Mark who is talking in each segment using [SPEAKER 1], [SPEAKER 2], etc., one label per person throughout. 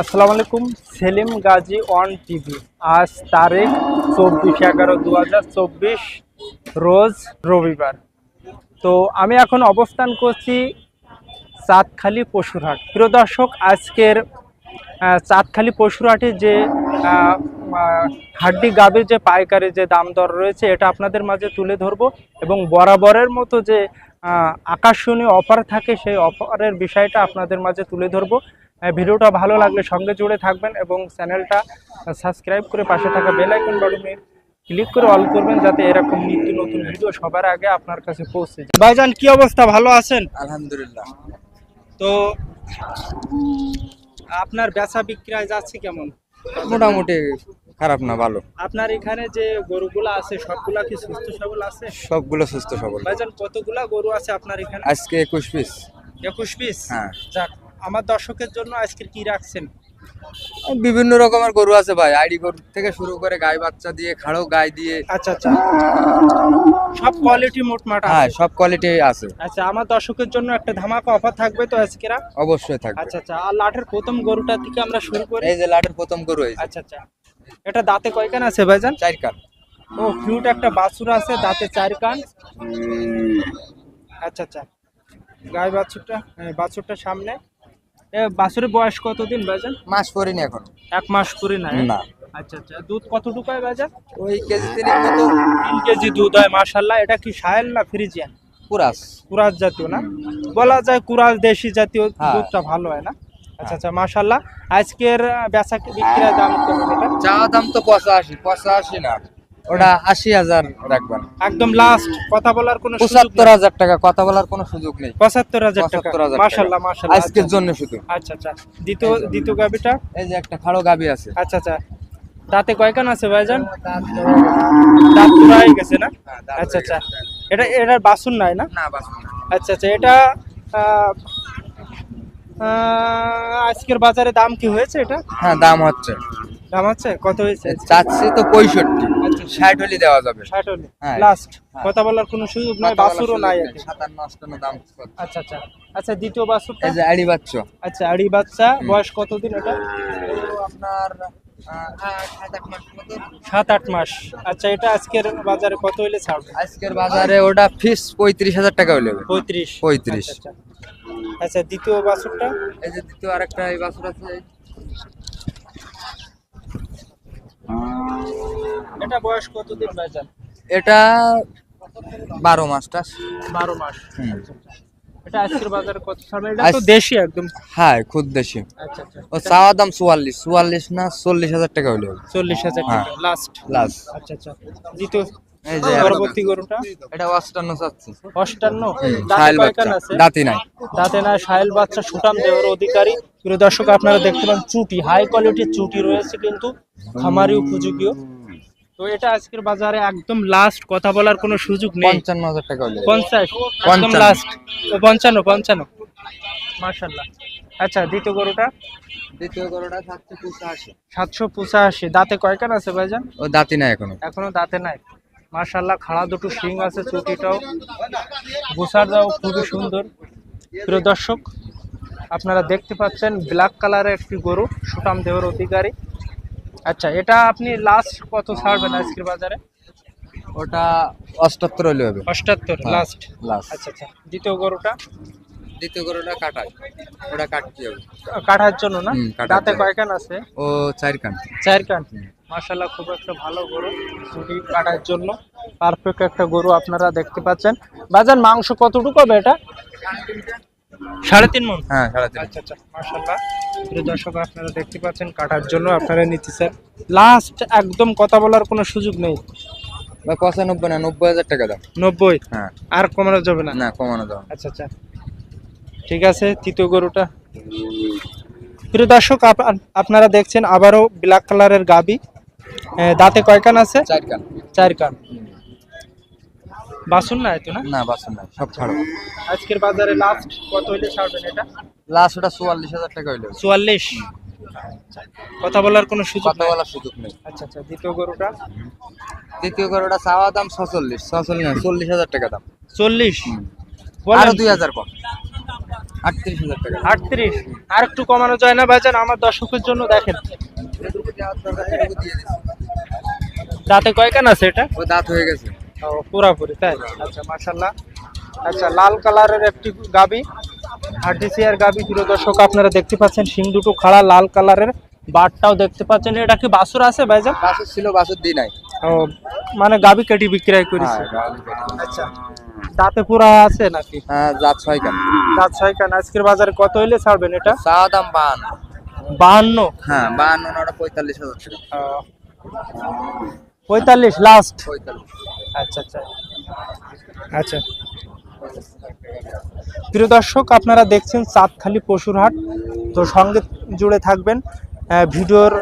[SPEAKER 1] আসসালামু আলাইকুম, Selim Gazi on TV. আজ তারিখ চব্বিশ এগারো দু রোজ রবিবার। তো আমি এখন অবস্থান করছি চাঁদখালি পশুরহাট। প্রিয় দর্শক, আজকের চাঁদখালি পশুরহাটে যে হাড্ডি গাভীর যে পাইকারি যে দাম দর রয়েছে, এটা আপনাদের মাঝে তুলে ধরবো এবং বরাবরের মতো যে আকর্ষণীয় অফার থাকে, সেই অফারের বিষয়টা আপনাদের মাঝে তুলে ধরবো। ভিডিওটা ভালো লাগলে সঙ্গে জুড়ে থাকবেন এবং চ্যানেলটা সাবস্ক্রাইব করে পাশে থাকা বেল আইকন বাটনে ক্লিক করে অল করবেন যাতে এরকম নিত্য নতুন ভিডিও সবার আগে আপনার কাছে পৌঁছে যায়। ভাইজান কি অবস্থা? ভালো আছেন?
[SPEAKER 2] আলহামদুলিল্লাহ।
[SPEAKER 1] তো আপনার বেচা বিক্রয় যাচ্ছে কেমন?
[SPEAKER 2] মোটামুটি খারাপ না ভালো।
[SPEAKER 1] আপনার এখানে যে গরুগুলা আছে সবগুলা কি সুস্থ সবল আছে?
[SPEAKER 2] সবগুলো সুস্থ সবল।
[SPEAKER 1] ভাইজান কতগুলা গরু আছে আপনার এখানে?
[SPEAKER 2] আজকে একুশ পিস।
[SPEAKER 1] একুশ পিস?
[SPEAKER 2] হ্যাঁ।
[SPEAKER 1] যাক আমার দর্শকের জন্য আজকে কি রাখছেন?
[SPEAKER 2] বিভিন্ন রকমের গরু আছে ভাই। আইডি গরু থেকে শুরু করে গাই বাচ্চা দিয়ে খাড়ো গাই দিয়ে।
[SPEAKER 1] আচ্ছা আচ্ছা। সব কোয়ালিটি মোটমাট
[SPEAKER 2] হ্যাঁ সব কোয়ালিটি আছে।
[SPEAKER 1] আচ্ছা আমার দর্শকের জন্য একটা ধামাকা অফার থাকবে তো আজকেরা
[SPEAKER 2] অবশ্যই থাকবে।
[SPEAKER 1] আচ্ছা আচ্ছা। আর লাঠের প্রথম গরুটা থেকে আমরা শুরু করি?
[SPEAKER 2] এই যে লাটের প্রথম গরু এই
[SPEAKER 1] আচ্ছা আচ্ছা। এটা দাঁতে কয়খান আছে ভাইজান?
[SPEAKER 2] চার কান।
[SPEAKER 1] ও কিউট একটা বাছুর আছে দাঁতে চার কান। আচ্ছা আচ্ছা। গাই বাছুরটা হ্যাঁ, বাছুরটা সামনে। এ বাছুরের বয়স কতদিন ভাইজান?
[SPEAKER 2] মাস করিনি এখন।
[SPEAKER 1] এক মাস করে না হ্যাঁ?
[SPEAKER 2] না।
[SPEAKER 1] আচ্ছা আচ্ছা। দুধ কতটুকু হয়
[SPEAKER 2] ওই কেজি
[SPEAKER 1] তিন কেজি দুধ হয় মাশাল্লাহ এটা কি সাহেল না ফ্রিজিয়ান? জাতীয় না? বলা যায় দেশি জাতীয়
[SPEAKER 2] হ্যাঁ।
[SPEAKER 1] দুধটা ভালো হয় না? আচ্ছা আচ্ছা মাশাল্লাহ আজকের বেচা বিক্রির দাম কেমন এটা?
[SPEAKER 2] চাওয়া দাম তো পঁচাশি পঁচাশি না। ওটা আশি হাজার রাখবেন
[SPEAKER 1] একদম লাস্ট কথা বলার কোনো
[SPEAKER 2] পঁচাত্তর হাজার টাকা কথা বলার কোনো সুযোগ নেই।
[SPEAKER 1] পঁচাত্তর হাজার
[SPEAKER 2] পঁচাত্তর হাজার টাকা।
[SPEAKER 1] মাশাল্লাহ মাশাল্লাহ
[SPEAKER 2] আজকের জন্য শুধু।
[SPEAKER 1] আচ্ছা আচ্ছা। দ্বিতীয় দ্বিতীয় গাবিটা?
[SPEAKER 2] এই যে একটা খাড়ো গাবি আছে।
[SPEAKER 1] আচ্ছা আচ্ছা। দাঁতে কয়খান আছে ভাইজান? দাঁত পুরা হয়ে গেছে না? আচ্ছা আচ্ছা। এটা এটার বাসুন নাই না? আচ্ছা আচ্ছা। এটা আজকের বাজারে দাম কি হয়েছে এটা?
[SPEAKER 2] হ্যাঁ দাম হচ্ছে।
[SPEAKER 1] দাম আছে কত হয়েছে?
[SPEAKER 2] চাচ্ছি তো পঁয়ষট্টি।
[SPEAKER 1] আচ্ছা
[SPEAKER 2] ষাট হলে দেওয়া যাবে।
[SPEAKER 1] ষাট হলে। লাস্ট
[SPEAKER 2] হ্যাঁ।
[SPEAKER 1] কথা বলার কোনো সুযোগ নাই বাসুরও নাই।
[SPEAKER 2] সাতান্ন আটান্ন দাম
[SPEAKER 1] আচ্ছা আচ্ছা। আচ্ছা দ্বিতীয় বাসুরটা?
[SPEAKER 2] এই যে আড়ি বাচ্চ।
[SPEAKER 1] আচ্ছা আড়ি বাচ্চা। বয়স কতদিন এটা?
[SPEAKER 2] আপনার সাত আট মাস
[SPEAKER 1] আচ্ছা এটা আজকের বাজারে কত হইলে ছাড়বে?
[SPEAKER 2] আজকের বাজারে ওটা ফিস পঁয়ত্রিশ হাজার টাকা হবে।
[SPEAKER 1] পঁয়ত্রিশ।
[SPEAKER 2] পঁয়ত্রিশ।
[SPEAKER 1] আচ্ছা, আচ্ছা। আচ্ছা দ্বিতীয় বাছুরটা
[SPEAKER 2] এই যে দ্বিতীয় আরেকটা এই বাছুর আছে।
[SPEAKER 1] এটা বয়স কতদিন ভাইজান
[SPEAKER 2] এটা বারো মাসটা
[SPEAKER 1] বারো মাস। এটা আজকের বাজারে কত ছাড়বে? এটা তো দেশি একদম।
[SPEAKER 2] হ্যাঁ খুদ দেশি।
[SPEAKER 1] আচ্ছা আচ্ছা।
[SPEAKER 2] ও চাওয়া দাম চুয়াল্লিশ। চুয়াল্লিশ না চল্লিশ হাজার টাকা হলে হবে
[SPEAKER 1] চল্লিশ হাজার
[SPEAKER 2] হ্যাঁ।
[SPEAKER 1] টাকা লাস্ট
[SPEAKER 2] লাস্ট
[SPEAKER 1] আচ্ছা আচ্ছা। দ্বিতীয়
[SPEAKER 2] এই যে
[SPEAKER 1] পরবর্তী গরুটা?
[SPEAKER 2] এটা চাচ্ছি।
[SPEAKER 1] দাঁতে আছে?
[SPEAKER 2] নাই।
[SPEAKER 1] দাঁতে না সাহেল বাচ্চা সুটাম দেওয়ার অধিকারী। প্রিয় দর্শক আপনারা দেখতে পান চুটি হাই কোয়ালিটির চুটি রয়েছে কিন্তু খামারি উপযোগীয় তো এটা আজকের বাজারে একদম লাস্ট কথা বলার কোনো সুযোগ নেই।
[SPEAKER 2] পঞ্চান্ন হাজার টাকা।
[SPEAKER 1] পঞ্চাশ একদম লাস্ট ও পঞ্চান্ন পঞ্চান্ন। মার্শাল্লাহ আচ্ছা দ্বিতীয় গরুটা?
[SPEAKER 2] দ্বিতীয় গরুটা সাতশো পঁচাশি।
[SPEAKER 1] সাতশো পঁচাশি। দাঁতে কয়খান আছে ভাইজান?
[SPEAKER 2] ও দাঁতি নাই এখনও।
[SPEAKER 1] এখনও দাঁতে নাই। মার্শাল্লাহ খাড়া দুটো শিং আছে চুটিটাও। গোসারটাও খুবই সুন্দর। প্রিয় দর্শক আপনারা দেখতে পাচ্ছেন ব্ল্যাক কালারের একটি গরু সুটাম দেওয়ার অধিকারী। আচ্ছা এটা আপনি লাস্ট কত ছাড়বেন আজকের বাজারে?
[SPEAKER 2] ওটা অষ্টাত্তর হলে হবে।
[SPEAKER 1] অষ্টাত্তর
[SPEAKER 2] হ্যাঁ,
[SPEAKER 1] লাস্ট
[SPEAKER 2] লাস্ট
[SPEAKER 1] আচ্ছা আচ্ছা দ্বিতীয় গরুটা?
[SPEAKER 2] দ্বিতীয় গরুটা কাটায় ওটা কাটতে হবে।
[SPEAKER 1] কাটার জন্য না? দাঁতে। কয়খান আছে?
[SPEAKER 2] ও চার কান
[SPEAKER 1] চার কান মাশাল্লাহ খুব একটা ভালো গরু। চুটি কাটার জন্য। পারফেক্ট একটা গরু আপনারা দেখতে পাচ্ছেন। বাজার মাংস কতটুকু হবে এটা? সাড়ে তিন মন?
[SPEAKER 2] হ্যাঁ সাড়ে তিন
[SPEAKER 1] আচ্ছা আচ্ছা মাশাল্লাহ প্রিয় দর্শক আপনারা দেখতে পাচ্ছেন কাটার জন্য আপনারা নিতেছেন লাস্ট একদম কথা বলার কোনো সুযোগ নেই।
[SPEAKER 2] বা পঁচানব্বই না নব্বই হাজার টাকা দাম।
[SPEAKER 1] নব্বই?
[SPEAKER 2] হ্যাঁ।
[SPEAKER 1] আর কমানো যাবে না?
[SPEAKER 2] না কমানো দাম
[SPEAKER 1] আচ্ছা আচ্ছা। ঠিক আছে তৃতীয় গরুটা। প্রিয় দর্শক আপ- আপনারা দেখছেন আবারও ব্ল্যাক কালারের গাবি। দাঁতে কয়কান আছে?
[SPEAKER 2] চার কান
[SPEAKER 1] চার কান বাসুন না এত না?
[SPEAKER 2] না বাসন না সব ছাড়ো।
[SPEAKER 1] আজকের বাজারে লাস্ট কত হইলে ছাড়বেন এটা?
[SPEAKER 2] লাস্ট ওটা চুয়াল্লিশ হাজার টাকা হইলে।
[SPEAKER 1] চুয়াল্লিশ? কথা বলার কোনো সুযোগ
[SPEAKER 2] কথা বলার সুযোগ নেই।
[SPEAKER 1] আচ্ছা আচ্ছা দ্বিতীয় গরুটা?
[SPEAKER 2] দ্বিতীয় গরুটা চাওয়া দাম ছচল্লিশ। ছচল্লিশ না চল্লিশ হাজার টাকা দাম।
[SPEAKER 1] চল্লিশ? আরও
[SPEAKER 2] দুই হাজার কম আটত্রিশ হাজার টাকা
[SPEAKER 1] আটত্রিশ? আর একটু কমানো যায় না ভাইজান আমার দর্শকের জন্য দেখেন। দাঁতে কয়খান আছে এটা?
[SPEAKER 2] ও দাঁত হয়ে গেছে।
[SPEAKER 1] ও পুরাপুরি তাই? আচ্ছা মাশাল্লাহ আচ্ছা লাল কালারের একটি গাবি আরটিসিআর গাবি প্রিয় দর্শক আপনারা দেখতে পাচ্ছেন শিং দুটো খাড়া লাল কালারের বাটটাও দেখতে পাচ্ছেন। এটা কি বাসুর আছে ভাইজান?
[SPEAKER 2] বাসুর ছিল বাসুর দিই নাই।
[SPEAKER 1] ও মানে গাবি কেটে বিক্রয় করেছে। আচ্ছা দাঁতে পুরা আছে নাকি?
[SPEAKER 2] হ্যাঁ জাত ছয় কান
[SPEAKER 1] দাঁত ছয় কান আজকের বাজারে কত হইলে ছাড়বেন এটা?
[SPEAKER 2] চা দাম বান
[SPEAKER 1] বাহান্ন?
[SPEAKER 2] হ্যাঁ বান্ন নটা পঁয়তাল্লিশ হাজার টাকা।
[SPEAKER 1] পঁয়তাল্লিশ লাস্ট
[SPEAKER 2] পঁয়তাল্লিশ।
[SPEAKER 1] আচ্ছা আচ্ছা। আচ্ছা। প্রিয় দর্শক আপনারা দেখছেন চাঁদখালি পশুর হাট। তো সঙ্গে জুড়ে থাকবেন ভিডিওর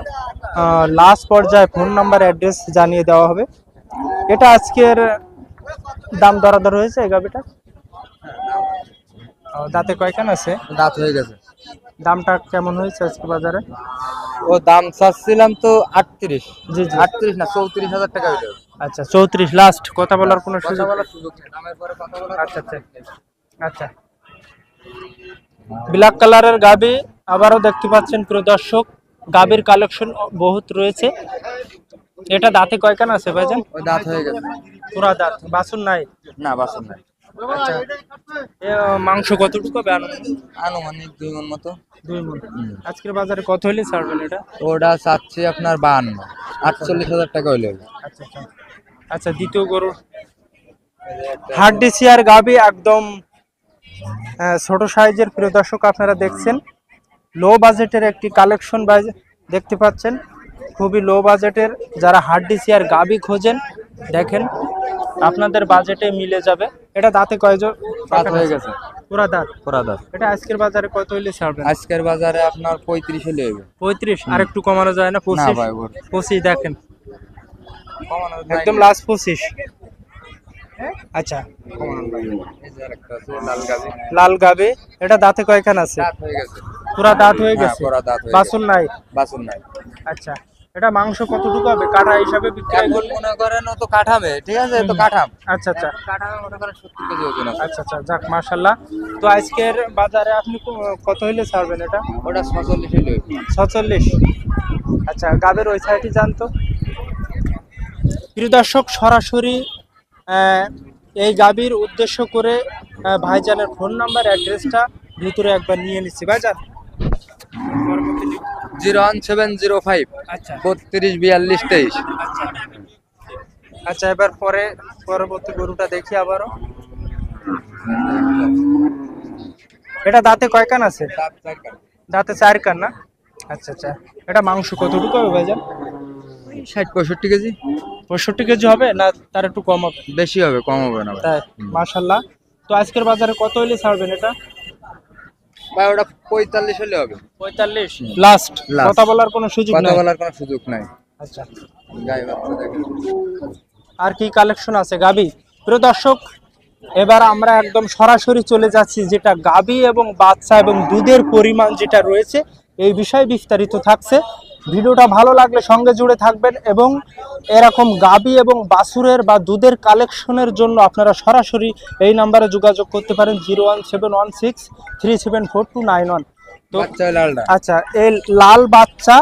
[SPEAKER 1] লাস্ট পর্যায়ে ফোন নাম্বার অ্যাড্রেস জানিয়ে দেওয়া হবে। এটা আজকের দাম দরাদর হয়েছে এই গাবিটা ও, দাঁতে কয়খান আছে?
[SPEAKER 2] দাঁত হয়ে গেছে।
[SPEAKER 1] দামটা কেমন হয়েছে আজকে বাজারে?
[SPEAKER 2] ও দাম চাচ্ছিলাম তো আটত্রিশ।
[SPEAKER 1] জি জি।
[SPEAKER 2] আটত্রিশ না চৌত্রিশ হাজার টাকা হইল।
[SPEAKER 1] আচ্ছা চৌত্রিশ লাস্ট কথা বলার কোনো সুযোগ আচ্ছা আচ্ছা। আচ্ছা। ব্ল্যাক কালারের গাবি আবারও দেখতে পাচ্ছেন প্রিয় দর্শক। গাবির কালেকশন বহুত রয়েছে। এটা দাঁতে কয়খান আছে ভাইজান?
[SPEAKER 2] দাঁত হয়ে গেছে।
[SPEAKER 1] পুরা দাঁত বাসুন নাই?
[SPEAKER 2] না বাসন নাই।
[SPEAKER 1] আচ্ছা। মাংস কতটুকু হবে আনুমানিক?
[SPEAKER 2] দুই মন মতো।
[SPEAKER 1] দুই মন। আজকের বাজারে কত হলে ছাড়বেন এটা?
[SPEAKER 2] ওটা চাচ্ছি আপনার বান্ন আটচল্লিশ হাজার টাকা হইল
[SPEAKER 1] আচ্ছা আচ্ছা। আচ্ছা দ্বিতীয় গরুর হাট ডিসিয়ার গাবি একদম ছোট সাইজের। প্রিয় দর্শক আপনারা দেখছেন লো বাজেটের একটি কালেকশন দেখতে পাচ্ছেন খুবই লো বাজেটের যারা হার্ড ডিসিয়ার গাবি খোঁজেন দেখেন আপনাদের বাজেটে মিলে যাবে। এটা দাঁতে কয়জন
[SPEAKER 2] দাঁত হয়ে গেছে।
[SPEAKER 1] পুরা দাঁত?
[SPEAKER 2] পুরা দাঁত।
[SPEAKER 1] এটা আজকের বাজারে কত হইলে ছাড়বেন?
[SPEAKER 2] আজকের বাজারে আপনার পঁয়ত্রিশ হলে
[SPEAKER 1] পঁয়ত্রিশ? আর একটু কমানো যায় না? পঁচিশ। পঁচিশ দেখেন। একদম লাস্ট পঁচিশ। আচ্ছা।
[SPEAKER 2] কমানো যায় না। এই যে আরেকটা আছে, লাল
[SPEAKER 1] গাবে। এটা দাঁতে কয়খান আছে?
[SPEAKER 2] দাঁত
[SPEAKER 1] পুরা দাঁত হয়ে
[SPEAKER 2] হ্যাঁ,
[SPEAKER 1] গেছে? বাসন নাই?
[SPEAKER 2] বাসন নাই।
[SPEAKER 1] আচ্ছা। এটা মাংস কতটুকু হবে? কাটা হিসাবে বিক্রয় করলে
[SPEAKER 2] মনে করেন তো কাঠামে ঠিক আছে? তো কাঠাম।
[SPEAKER 1] আচ্ছা আচ্ছা।
[SPEAKER 2] কাঠামে মনে করেন সত্তর কেজি ওজন আছে।
[SPEAKER 1] আচ্ছা আচ্ছা। যাক মাশাল্লাহ তো আজকের বাজারে আপনি কত হইলে ছাড়বেন এটা?
[SPEAKER 2] ওটা ছচল্লিশ হলে হবে।
[SPEAKER 1] ছচল্লিশ। আচ্ছা গাবের ওই সাইডে যান তো। প্রিয় দর্শক সরাসরি এই গাবির উদ্দেশ্য করে ভাইজানের ফোন নাম্বার অ্যাড্রেসটা ভিতরে একবার নিয়ে নিচ্ছি। ভাইজান।
[SPEAKER 2] Zero one seven zero five
[SPEAKER 1] আচ্ছা।
[SPEAKER 2] বত্রিশ বিয়াল্লিশ তেইশ।
[SPEAKER 1] আচ্ছা। আচ্ছা এবার পরে পরবর্তী গরুটা দেখি আবারও। এটা দাঁতে কয়কান আছে? দাঁতে চার কান না? আচ্ছা আচ্ছা। এটা মাংস কতটুকু হবে ভাইজান?
[SPEAKER 2] ষাট পঁয়ষট্টি কেজি।
[SPEAKER 1] পঁয়ষট্টি কেজি হবে না তার একটু কম হবে?
[SPEAKER 2] বেশি হবে কম হবে না
[SPEAKER 1] তাই মাশাল্লাহ। তো আজকের বাজারে কত হইলে ছাড়বেন এটা?
[SPEAKER 2] ভাই ওটা পঁয়তাল্লিশ হলে হবে।
[SPEAKER 1] পঁয়তাল্লিশ? লাস্ট কথা বলার কোনো সুযোগ
[SPEAKER 2] কথা বলার কোনো সুযোগ নাই।
[SPEAKER 1] আচ্ছা। আর কি কালেকশন আছে? গাবি? প্রিয় দর্শক এবার আমরা একদম সরাসরি চলে যাচ্ছি যেটা গাবি এবং বাচ্চা এবং দুধের পরিমাণ যেটা রয়েছে এই বিষয়ে বিস্তারিত থাকছে। ভিডিওটা ভালো লাগলে সঙ্গে জুড়ে থাকবেন এবং এরকম গাবি এবং বাছুরের বা দুধের কালেকশনের জন্য আপনারা সরাসরি এই নাম্বারে যোগাযোগ করতে পারেন zero one seven one six three seven four two nine one. তো আচ্ছা এই লাল বাচ্চা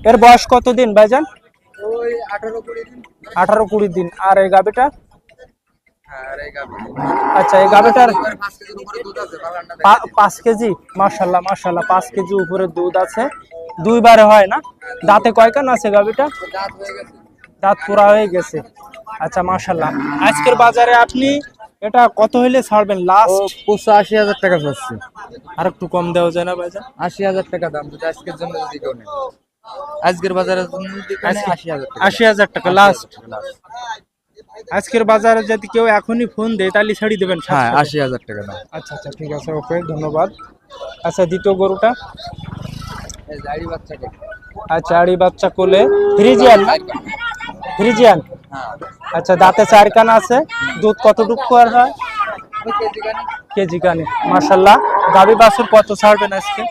[SPEAKER 1] এর বয়স কত দিন ভাইজান?
[SPEAKER 2] আঠারো কুড়ি দিন।
[SPEAKER 1] আর এই গাবিটা?
[SPEAKER 2] আর এই
[SPEAKER 1] আচ্ছা এই। পা- পাঁচ কেজি? মার্শাল্লাহ মার্শাল্লাহ পাঁচ কেজি উপরে দুধ আছে। দুইবারে হয় না? দাঁতে কয়কান আছে গাবিটা
[SPEAKER 2] দাঁত
[SPEAKER 1] দাঁত পুরা হয়ে গেছে। আচ্ছা মার্শাল্লাহ আজকের বাজারে আপনি এটা কত হইলে ছাড়বেন? লাস্ট
[SPEAKER 2] পঁচাশি হাজার টাকা চাচ্ছে
[SPEAKER 1] আর একটু কম দেওয়া যায় না ভাইজান।
[SPEAKER 2] আশি হাজার টাকা দাম যদি আজকের জন্য যদি কেউ আজকের নেয়, আশি হাজার টাকা।
[SPEAKER 1] লাস্ট আজকের বাজারে যদি কেউ এখনই ফোন দেয় তাহলে ছাড়ি দেবেন
[SPEAKER 2] হ্যাঁ আশি হাজার টাকা দাম।
[SPEAKER 1] আচ্ছা আচ্ছা ঠিক আছে ওকে ধন্যবাদ। আচ্ছা দ্বিতীয় গরুটা? আচ্ছা আড়ি বাচ্চা কোলে ফ্রিজিয়ান ফ্রিজিয়ান?
[SPEAKER 2] হ্যাঁ।
[SPEAKER 1] আচ্ছা দাঁতে চার কান আছে দুধ কতটুকু আর হয়?
[SPEAKER 2] কেজি
[SPEAKER 1] কানে মার্শাল্লাহ গাবি বাছুর কত ছাড়বেন আজকে?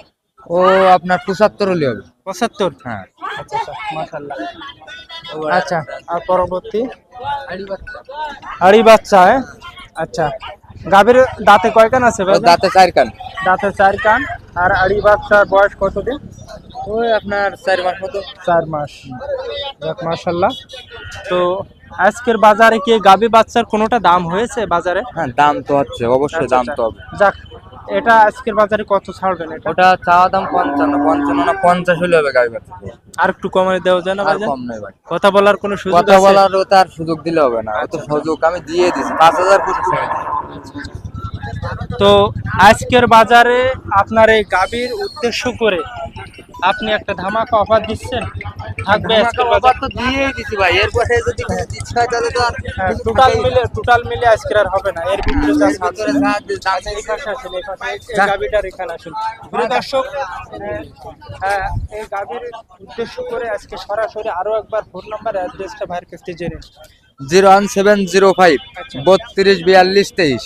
[SPEAKER 2] ও আপনার পঁচাত্তর হলে হবে।
[SPEAKER 1] পঁচাত্তর?
[SPEAKER 2] হ্যাঁ।
[SPEAKER 1] আচ্ছা আচ্ছা আচ্ছা আর পরবর্তী? আড়ি বাচ্চা। হ্যাঁ? আচ্ছা গাভীর দাঁতে কয় কান আছে
[SPEAKER 2] দাঁতে চার কান
[SPEAKER 1] দাঁতে চার কান আর আড়ি বাচ্চার বয়স কতদিন?
[SPEAKER 2] ওই আপনার চার মাস মতো।
[SPEAKER 1] চার মাস। যাক মাশাল্লাহ তো আজকের বাজারে কি গাবি বাচ্চার কোনোটা দাম হয়েছে বাজারে?
[SPEAKER 2] হ্যাঁ দাম তো হচ্ছে অবশ্যই দাম তো হবে।
[SPEAKER 1] যাক এটা আজকের বাজারে কত ছাড়বেন এটা?
[SPEAKER 2] ওটা চাওয়া দাম পঞ্চান্ন পঞ্চান্ন না পঞ্চাশ হলে হবে গাই বাচ্চা।
[SPEAKER 1] আর একটু কমায় দেওয়া যায় না
[SPEAKER 2] আর
[SPEAKER 1] ভাইজান?
[SPEAKER 2] কম নেই ভাই।
[SPEAKER 1] কথা বলার কোনো সুযোগ
[SPEAKER 2] কথা
[SPEAKER 1] আছে?
[SPEAKER 2] বলারও তার সুযোগ দিলে হবে না। অত সুযোগ আমি দিয়ে দিছি পাঁচ হাজার।
[SPEAKER 1] তো আজকের বাজারে আপনার এই গাবির উদ্দেশ্য করে আপনি একটা ধামাকা অফার দিচ্ছেন থাকবে
[SPEAKER 2] offer তো দিয়েই দিছি ভাই এরপরে যদি কিছু হয় তাহলে তো আর
[SPEAKER 1] টোটাল মিলে টোটাল মিলে আজকের আর হবে না। এর ভিতরে যা এই পাশে আসেন, এই পাশে, এই
[SPEAKER 2] যা।
[SPEAKER 1] গাবিটার এখানে আসুন। প্রিয় দর্শক হ্যাঁ, এই গাবির উদ্দেশ্য করে আজকে সরাসরি আরও একবার ফোন নাম্বার অ্যাড্রেসটা ভাইয়ের কাছ থেকে জেনে
[SPEAKER 2] zero one seven zero five
[SPEAKER 1] আচ্ছা।
[SPEAKER 2] বত্রিশ বিয়াল্লিশ তেইশ।